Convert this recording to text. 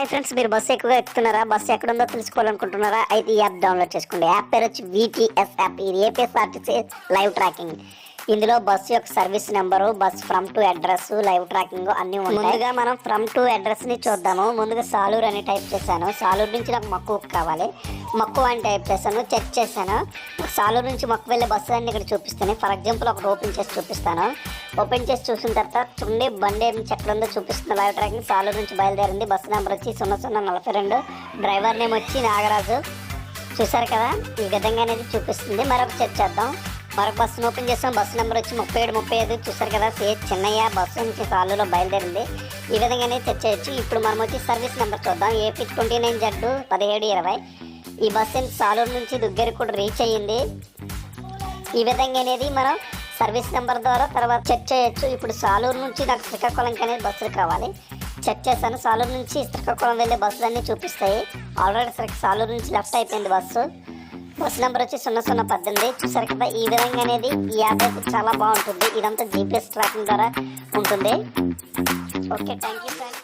Hi friends మీరు bus ఎక్కువగా ఎక్కుతున్నారా? Bus ఎక్కడ ఉందో తెలుసుకోవాలనుకుంటున్నారా? అయితే ఈ యాప్ డౌన్లోడ్ చేసుకోండి. యాప్ పేరు వచ్చి విటిఎస్ యాప్ ఇది ఏపీఎస్ఆర్టీసీ లైవ్ ట్రాకింగ్ ఇందులో బస్సు యొక్క service number bus from to address live tracking అన్ని ఉంటాయి. ముందుగా మనం ఫ్రమ్ టు అడ్రస్ని చూద్దాము. ముందుగా సాలూర్ అని టైప్ చేశాను. సాలూర్ నుంచి నాకు మక్కువ కావాలి. మక్కువ అని టైప్ చేశాను. చెక్ చేశాను. సాలూరు నుంచి మక్కువ వెళ్ళే బస్సు అన్ని ఇక్కడ చూపిస్తాను. ఫర్ ఎగ్జాంపుల్ ఒకటి ఓపెన్ చేసి చూపిస్తాను. ఓపెన్ చేసి చూసిన తర్వాత చూడండి బండి ఏమి ఉందో చూపిస్తుంది. లైవ్ ట్రాకింగ్ సాలూరు నుంచి బయలుదేరింది. బస్సు నెంబర్ వచ్చి సున్నా సున్నా నలభై రెండు. డ్రైవర్ నేమ్ వచ్చి నాగరాజు. చూసారు కదా? ఈ విధంగా అనేది చూపిస్తుంది. మరొక చెక్ చేద్దాం. మరొక బస్సును ఓపెన్ చేసాం బస్సు నెంబర్ వచ్చి ముప్పై ఏడు ముప్పై ఐదు చూసారు కదా. సే చిన్నయ్య బస్సు నుంచి సాలులో బయలుదేరింది. ఈ విధంగానే చెక్ చేయొచ్చు. ఇప్పుడు మనం వచ్చి సర్వీస్ నెంబర్ చూద్దాం. ఏపీ ట్వంటీ నైన్ జడ్డు పదిహేడు ఇరవై. ఈ బస్సు సాలూరు నుంచి దుగ్గరికి కూడా రీచ్ అయ్యింది. ఈ విధంగా అనేది మనం సర్వీస్ నెంబర్ ద్వారా తర్వాత చెక్ చేయొచ్చు. ఇప్పుడు సాలూరు నుంచి నాకు శ్రీకాకుళంకి అనేది బస్సులు కావాలి. చెక్ చేశాను. సాలూరు నుంచి శ్రీకాకుళం వెళ్ళే బస్సులు అన్నీ చూపిస్తాయి. ఆల్రెడీ సాలూరు నుంచి లెఫ్ట్ అయిపోయింది బస్సు. బస్ నెంబర్ వచ్చి సున్నా సున్నా పద్దెనిమిది. చూసారు కదా ఈ విధంగా అనేది ఈ యాప్ అయితే చాలా బాగుంటుంది. ఇదంతా జీపీఎస్ ట్రాకింగ్ ద్వారా ఉంటుంది. Okay thank you friends